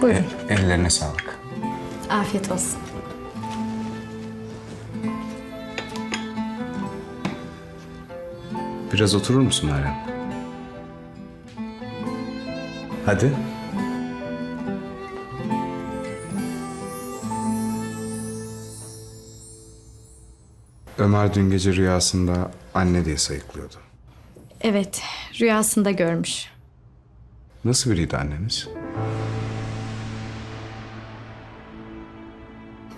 Buyurun. Ellerine sağlık. Afiyet olsun. Biraz oturur musun Meryem? Hadi. Ömer dün gece rüyasında anne diye sayıklıyordu. Evet, rüyasında görmüş. Nasıl biriydi anneniz?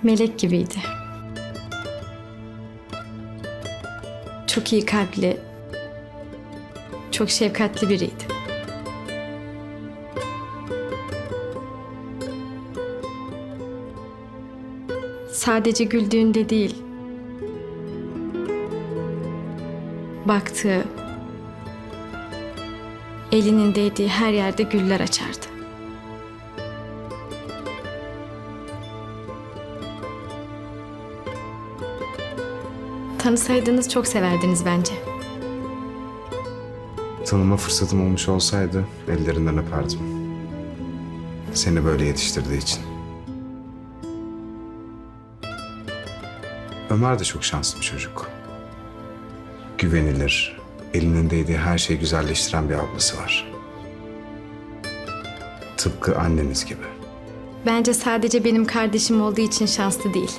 Melek gibiydi. Çok iyi kalpli, çok şefkatli biriydi. Sadece güldüğünde değil, baktığı, elinin değdiği her yerde güller açardı. Tanısaydınız çok severdiniz bence. Tanıma fırsatım olmuş olsaydı ellerinden öperdim. Seni böyle yetiştirdiği için. Ömer de çok şanslı bir çocuk. Güvenilir, elinin değdiği her şeyi güzelleştiren bir ablası var. Tıpkı anneniz gibi. Bence sadece benim kardeşim olduğu için şanslı değil.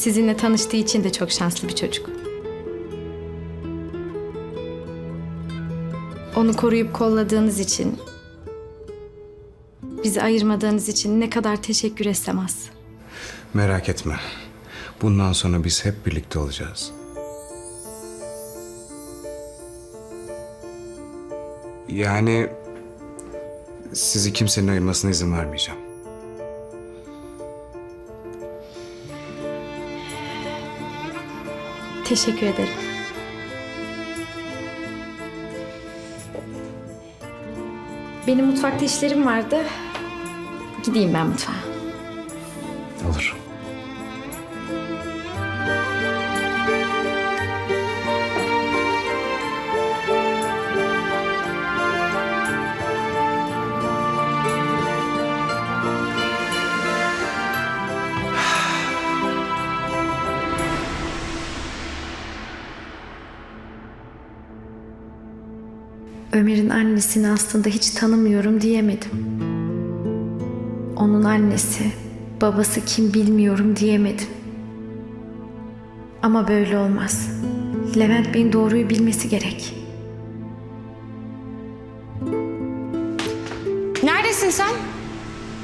Sizinle tanıştığı için de çok şanslı bir çocuk. Onu koruyup kolladığınız için, bizi ayırmadığınız için ne kadar teşekkür etsem az. Merak etme. Bundan sonra biz hep birlikte olacağız. Yani sizi kimsenin ayırmasına izin vermeyeceğim. Teşekkür ederim. Benim mutfakta işlerim vardı. Gideyim ben mutfağa. Olur. Ömer'in annesini aslında hiç tanımıyorum diyemedim. Onun annesi, babası kim bilmiyorum diyemedim. Ama böyle olmaz. Levent Bey'in doğruyu bilmesi gerek. Neredesin sen?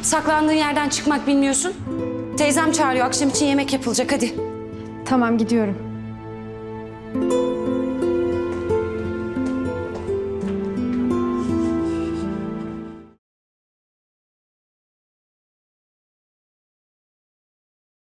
Saklandığın yerden çıkmak bilmiyorsun. Teyzem çağırıyor. Akşam için yemek yapılacak hadi. Tamam gidiyorum.